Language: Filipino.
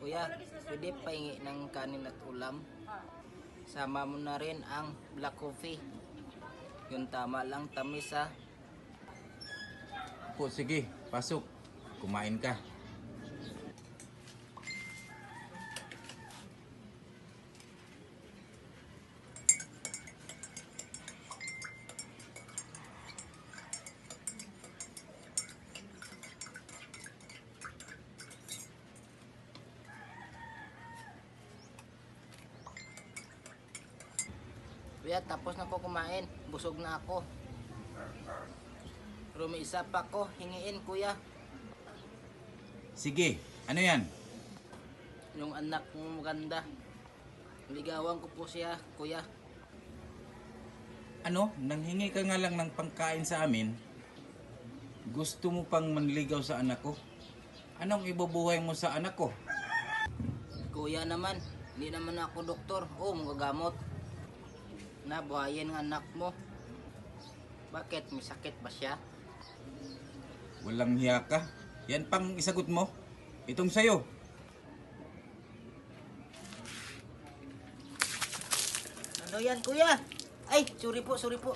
Kuya, pwede pahingi ng kanin at ulam. Sama mo na rin ang black coffee. Yung tama lang tamis ha. Po, sige, pasok. Kumain ka. Kuya, tapos na ko kumain. Busog na ako. Pero may isa pa ko, hingiin kuya. Sige, ano yan? Yung anak mo maganda. Ligawan ko po siya, kuya. Ano, nanghingi ka nga lang ng pangkain sa amin. Gusto mo pang manligaw sa anak ko? Anong ibubuhay mo sa anak ko? Kuya naman, hindi naman ako doktor. Oo, magagamot. Nabuhayin ang anak mo. Bakit? May sakit ba siya? Walang hiya ka. Yan pang isagot mo. Itong sayo. Ano yan, kuya? Ay, sorry po, sorry po.